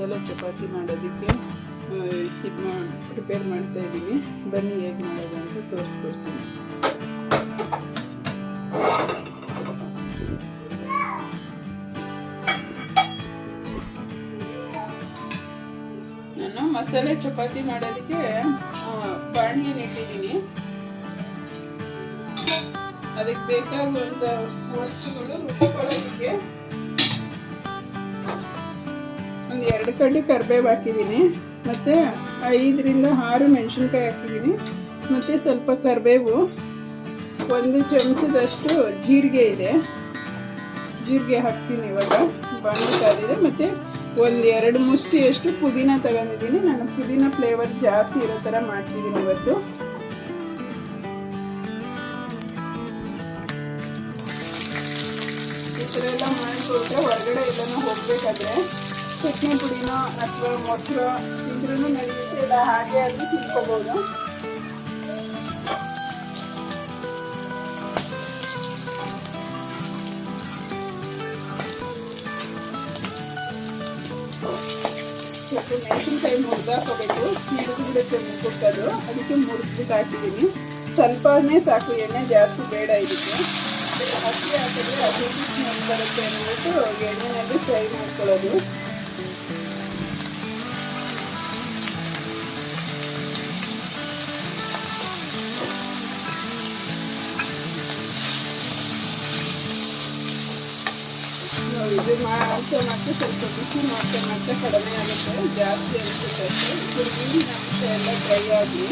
ಮಸಾಲೆ ಚಪಾತಿ ಮಾಡೋದಕ್ಕೆ ಇದು ಮಾ ಪ್ರಿಪೇರ್ ಮಾಡ್ತಾ ಇದ್ದೀನಿ. ಬನ್ನಿ ಹೇಗೆ ಮಾಡೋದು ಅಂತ ತೋರಿಸ್ಕೊಡ್ತೀನಿ. ನಾನು ಮಸಾಲೆ ಚಪಾತಿ ಮಾಡೋದಕ್ಕೆ ಬಾಣಿಯನ್ನು ಇಟ್ಟಿದ್ದೀನಿ. ಅದಕ್ಕೆ ಬೇಕಾಗುವಂಥ ವಸ್ತುಗಳು ರುಬ್ಕೊಳ್ಳೋದಕ್ಕೆ ಒಂದು ಎರಡು ಕಡ್ಡಿ ಕರಿಬೇವು ಹಾಕಿದ್ದೀನಿ. ಮತ್ತು ಐದರಿಂದ ಆರು ಮೆಣಸಿನ್ಕಾಯಿ ಹಾಕಿದ್ದೀನಿ. ಮತ್ತು ಸ್ವಲ್ಪ ಕರಿಬೇವು. ಒಂದು ಚಮಚದಷ್ಟು ಜೀರಿಗೆ ಇದೆ. ಜೀರಿಗೆ ಹಾಕ್ತೀನಿ ಇವಾಗ. ಕಾದಿದೆ ಮತ್ತು ಒಂದು ಎರಡು ಮುಷ್ಟಿಯಷ್ಟು ಪುದೀನ ತಗೊಂಡಿದ್ದೀನಿ. ನಾನು ಪುದೀನ ಫ್ಲೇವರ್ ಜಾಸ್ತಿ ಇರೋ ಥರ ಮಾಡ್ತಿದ್ದೀನಿ ಇವತ್ತು. ಈ ಥರ ಎಲ್ಲ ಮಾಡಿಕೊಟ್ರೆ ಹೊರಗಡೆ ಎಲ್ಲನೂ ಹೋಗ್ಬೇಕಾದ್ರೆ ಚಟ್ನಿ ಪುಡಿನೋ ಅಥವಾ ಮೊಸರು ಇದ್ರೂ ನಡೆಯುತ್ತೆ ಇಲ್ಲ ಹಾಗೆ ಅಲ್ಲಿ ತಿನ್ಕೋಬೋದು ಸ್ವಲ್ಪ ಮೆಣಸಿನ್ಕಾಯಿ ಮುರಿದಾಕೋಬೇಕು ಹಾಕೋಬೇಕು ಹಿಡಿದು ಬಿಡುತ್ತೆ ಮುಗ್ಗೋದು ಅದಕ್ಕೆ ಮುರಿದ್ಬಿಟ್ಟು ಹಾಕಿದ್ದೀನಿ ಸ್ವಲ್ಪನೇ ಸಾಕು, ಎಣ್ಣೆ ಜಾಸ್ತಿ ಬೇಡ ಇದಕ್ಕೆ. ಹಸಿ ಹಾಕಿದ್ರೆ ಅದು ಬರುತ್ತೆ ಅಂದ್ಬಿಟ್ಟು ಎಣ್ಣೆನಲ್ಲಿ ಫ್ರೈ ಮಾಡ್ಕೊಳ್ಳೋದು. ಇದು ಮಾಡ್ತಾ ಮಾಡ್ತಾ ಸ್ವಲ್ಪ ಬಿಸಿ ಮಾಡ್ತಾ ಮಾಡ್ತಾ ಕಡಿಮೆ ಆಗುತ್ತೆ ಜಾಸ್ತಿ ಅನಿಸುತ್ತೆ ಅಷ್ಟೇ ಇದ್ರ ನೀರಿನ ಅಂಶ ಎಲ್ಲ ಡ್ರೈ ಆಗಿ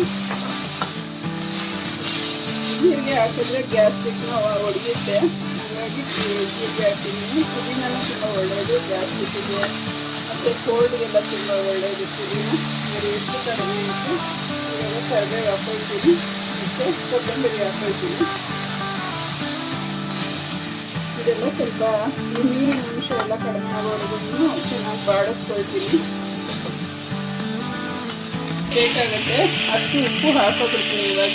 ಜೀರಿಗೆ ಹಾಕಿದ್ರೆ ಗ್ಯಾಸ್ಟ್ರಿಕ್ನ ಹೊಡೆಯುತ್ತೆ ಹಾಗಾಗಿ ಜೀರಿಗೆ ಹಾಕಿದ್ದೀನಿ ಪುದೀನೂ ತುಂಬ ಒಳ್ಳೆಯದು ಗ್ಯಾಸ್ಟ್ರಿಕ್ಕಿಗೆ ಮತ್ತು ಕೋಲ್ಡ್ಗೆಲ್ಲ ತುಂಬ ಒಳ್ಳೆಯದು ಪುದೀನ ಎಷ್ಟು ಕಡಿಮೆ ಇತ್ತು. ಇವಾಗ ಕರಿಬೇವು ಹಾಕೊಳ್ತೀನಿ. ಮತ್ತು ಕೊತ್ತಂಬರಿ ಹಾಕೊಳ್ತೀನಿ. ಇದೆಲ್ಲ ಸ್ವಲ್ಪ ನೀರಿನ ಅಂಶ ಎಲ್ಲ ಕಡಿಮೆ ಆಗೋವರೆಗೂ ಚೆನ್ನಾಗಿ ಬಾಡಿಸ್ಕೊಳ್ತೀನಿ. ಬೇಕಾಗುತ್ತೆ ಅಷ್ಟು ಉಪ್ಪು ಹಾಕೋಬಿಡ್ತೀನಿ ಇವಾಗ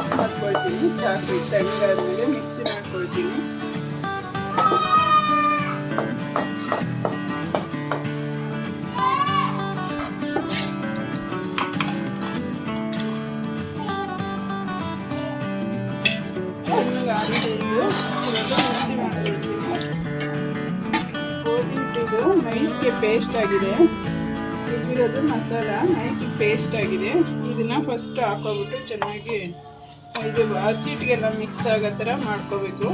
ಆಫ್ ಮಾಡ್ಕೊಳ್ತೀನಿ ಸಾಕು ತಣ್ಣಗಾದ್ಮೇಲೆ ಮಿಕ್ಸಿ ಮಾಡ್ಕೊಳ್ತೀನಿ ಗೋಧಿ ಮೈಸ್ ನೈಸ್ಗೆ ಪೇಸ್ಟ್ ಆಗಿದೆ ಇದ್ದಿರೋದು ಮಸಾಲ ನೈಸ್ ಪೇಸ್ಟ್ ಆಗಿದೆ ಇದನ್ನ ಫಸ್ಟ್ ಹಾಕೋಬಿಟ್ಟು ಚೆನ್ನಾಗಿ ಇದು ಹಸಿಟ್ಟಿಗೆಲ್ಲ ಮಿಕ್ಸ್ ಆಗೋ ಥರ ಮಾಡ್ಕೋಬೇಕು.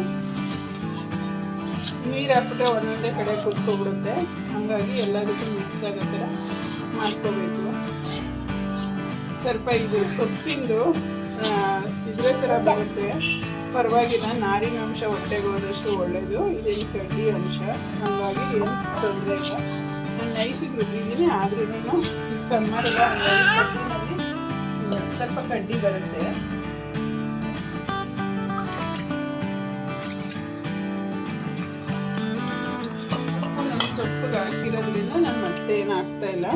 ನೀರು ಹಾಕ್ಬಿಟ್ಟು ಒಂದೊಂದೇ ಕಡೆ ಕುತ್ಕೊಬಿಡುತ್ತೆ. ಹಾಗಾಗಿ ಎಲ್ಲದಕ್ಕೂ ಮಿಕ್ಸ್ ಆಗೋ ಥರ ಮಾಡ್ಕೋಬೇಕು. ಸ್ವಲ್ಪ ಇದು ಸೊಪ್ಪಿಂದು ಸಿದ್ರೆ ಥರ ಬರುತ್ತೆ. ಪರವಾಗಿಲ್ಲ, ನಾರಿನ ಅಂಶ ಹೊಟ್ಟೆಗೆ ಹೋದಷ್ಟು ಒಳ್ಳೆಯದು ಇದೇನು ಕಡ್ಡಿ ಅಂಶ. ಹಾಗಾಗಿ ಏನು ತೊಂದರೆ ಇಲ್ಲ. ನಾನು ನೈಸಿಗೆ ರುಬ್ಬಿದ್ದೀನಿ ಆದ್ರೂ ಈ ಸ್ವಲ್ಪ ಕಡ್ಡಿ ಬರುತ್ತೆ. ಸೊಪ್ಪಿಗೆ ಹಾಕಿರೋದ್ರಿಂದ ನಾನು ಮತ್ತೆ ಏನು ಹಾಕ್ತಾ ಇಲ್ಲ.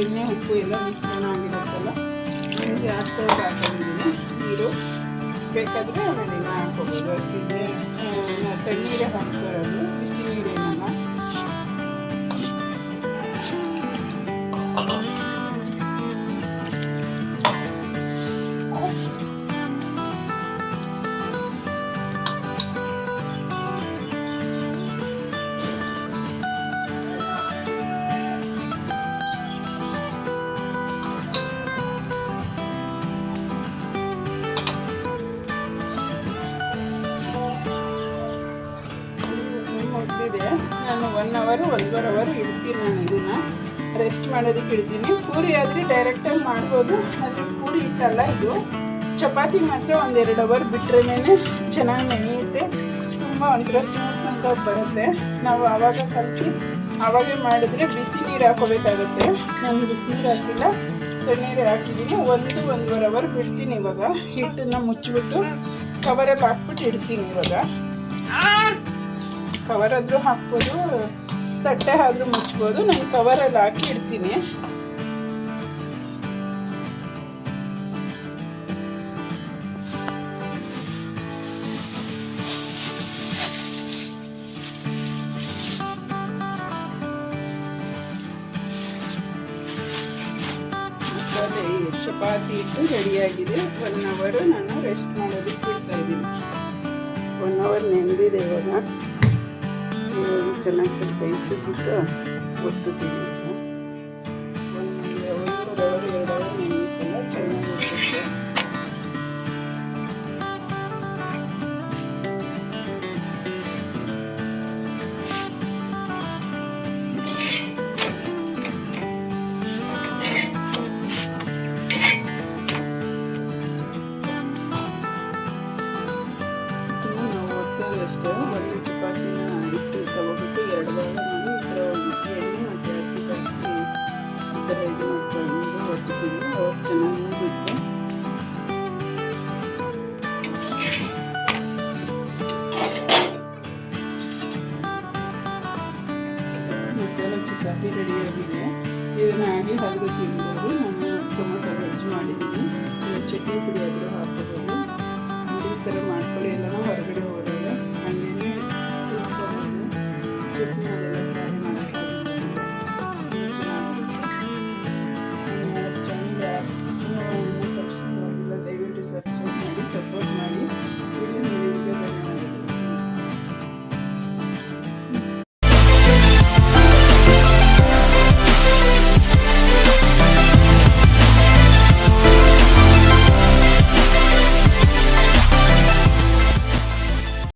ಎಣ್ಣೆ, ಉಪ್ಪು ಎಲ್ಲ ಮಿಶ್ರಣ ಆಗಿರುತ್ತಲ್ಲ ಹಾಗಾಗಿ ಹಾಕ್ತಾ ಹಾಕೊಂಡಿದ್ದೀನಿ ನೀರು, ಬೇಕಾದರೆ ಆಮೇಲೆ ಹಾಕೋಬೋದು ಹಸಿದೆ ತಣ್ಣೀರೇ ಹಾಕ್ತಾ ನಾನು ಒನ್ ಅವರು ಒಂದೂವರೆ ಅವರ್ ಇಡ್ತೀನಿ ನಾನು ಇದನ್ನು. ರೆಸ್ಟ್ ಮಾಡೋದಕ್ಕೆ ಇಡ್ತೀನಿ. ಪೂರಿ ಆದರೆ ಡೈರೆಕ್ಟಾಗಿ ಮಾಡ್ಬೋದು. ಆದರೆ ಪೂರಿ ಇಟ್ಟಲ್ಲ ಇದು. ಚಪಾತಿ ಮಾತ್ರ ಒಂದೆರಡು ಅವರ್ ಬಿಟ್ರೇನೆ ಚೆನ್ನಾಗಿ ನೆನೆಯುತ್ತೆ. ತುಂಬ ಒಂಥರ ಸ್ಮೂತ್ ಬರುತ್ತೆ. ನಾವು ಆವಾಗ ಕಲಸಿ, ಆವಾಗೇ ಮಾಡಿದ್ರೆ ಬಿಸಿ ನೀರು ಹಾಕೋಬೇಕಾಗುತ್ತೆ ನಾನು ಬಿಸಿ ನೀರು ಹಾಕಿಲ್ಲ. ತಣ್ಣೀರು ಹಾಕಿದ್ದೀನಿ ಒಂದು ಒಂದೂವರೆ ಅವರ್ ಬಿಡ್ತೀನಿ ಇವಾಗ. ಹಿಟ್ಟನ್ನು ಮುಚ್ಚಿಬಿಟ್ಟು ಕವರಲ್ಲಿ ಹಾಕ್ಬಿಟ್ಟು ಇಡ್ತೀನಿ ಇವಾಗ. ಕವರ್ ಆದರೂ ಹಾಕ್ಬೋದು, ತಟ್ಟೆ ಆದರೂ ಮುಚ್ಬೋದು, ನಾನು ಕವರಲ್ಲಿ ಹಾಕಿ ಇಡ್ತೀನಿ. ಚಪಾತಿ ಇಟ್ಟು ರೆಡಿಯಾಗಿದೆ ಒನ್ ಅವರು ನಾನು ರೆಸ್ಟ್ ಮಾಡೋದಕ್ಕೆ ಬಿಡ್ತಾ ಇದ್ದೀನಿ. ಒನ್ ಅವರ್ ನೆನೆದಿದೆ ಇವಾಗ. ಇವಾಗ ಚೆನ್ನಾಗಿ ಸ್ವಲ್ಪ ಇಸಿಬಿಟ್ಟು ಒತ್ತುತ್ತೀನಿ ನಾಲ್ಕು ಕಾಫಿ ರೆಡಿಯಾಗಿದೆ ಇದನ್ನು ಹಾಗೆ ಹಲವು ತಿನ್ಬೋದು. ನಾನು ಟೊಮೊಟೊ ಗೊಜ್ಜು ಮಾಡಿದ್ದೀನಿ. ಚಟ್ನಿ ಪುಡಿ ಆದರೂ ಹಾಕೋಬೋದು. ಈ ಥರ ಮಾಡ್ಕೊಳ್ಳಿ. ಎಲ್ಲ ಹೊರಗಡೆ ಹೋದಾಗ ಅಲ್ಲಿನೇ ಚಟ್ನಿ